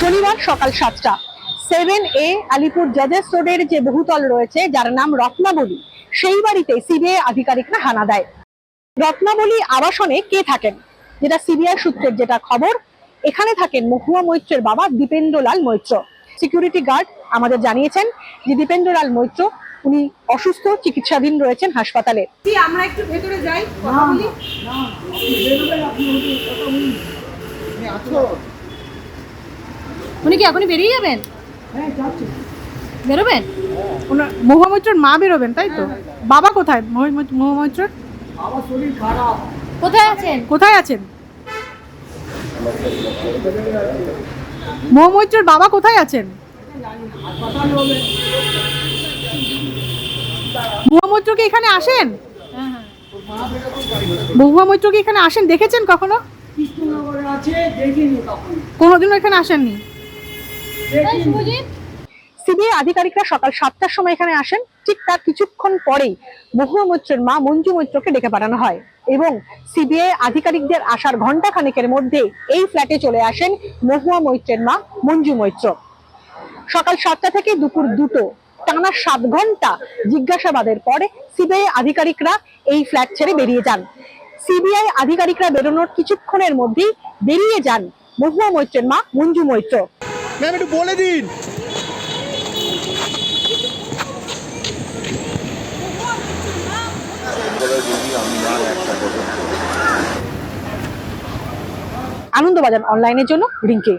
শনিবার সকাল সাতটা। সেভেন এ আলিপুর জাজেস রোডের যে বহুতল রয়েছে যার নাম রত্নাবলী সেই বাড়িতে সিবিআই আধিকারিকরা হানা দেয়। রত্নাবলী আবাসনে কে থাকেন? যেটা সিবিআই সূত্রের যেটা খবর এখানে থাকেন মহুয়া মৈত্রের বাবা দীপেন্দ্রলাল মৈত্র। সিকিউরিটি গার্ড আমাদের জানিয়েছেন যে দীপেন্দ্রলাল মৈত্র উনি অসুস্থ চিকিৎসাধীন রয়েছেন হাসপাতালে। আমরা একটু ভেতরে যাই? কথা বলি? উনি কি এখনই বেরিয়ে যাবেন? বেরোবেন? ওনার মহুয়ামৈত্রের মা বেরোবেন তাই তো? বাবা কোথায়? মহুয়ামৈত্রের কোথায় আছেন? কোথায় আছেন? মহুমৈত্রের বাবা কোথায় আছেন? মহুয়ামৈত্র কি এখানে আসেন? হ্যাঁ হ্যাঁ। মৈত্র কি এখানে আসেন? দেখেছেন কখনো। কোনোদিনও এখানে আসেননি? সিবিআই আধিকারিকরা সকাল সাতটার সময় এখানে আসেন। ঠিক তার কিছুক্ষণ পরেই মহুয়া মৈত্রের মা মঞ্জু মৈত্রকে ডেকে পাঠানো হয় এবং সিবিআই আধিকারিকদের আসার ঘণ্টা খানেকের মধ্যে এই ফ্ল্যাটে চলে আসেন মহুয়া মৈত্রের মা মঞ্জু মৈত্র। সকাল সাতটা থেকে দুপুর দুটো, টানা সাত ঘণ্টা জিজ্ঞাসাবাদের পরে সিবিআই আধিকারিকরা এই ফ্ল্যাট ছেড়ে বেরিয়ে যান। সিবিআই আধিকারিকরা বেরোনোর কিছুক্ষণের মধ্যেই বেরিয়ে যান মহুয়া মৈত্রের মা মঞ্জু মৈত্র। ম্যাম একটু বলে দিন। আনন্দবাজার অনলাইনের জন্য রিঙ্কি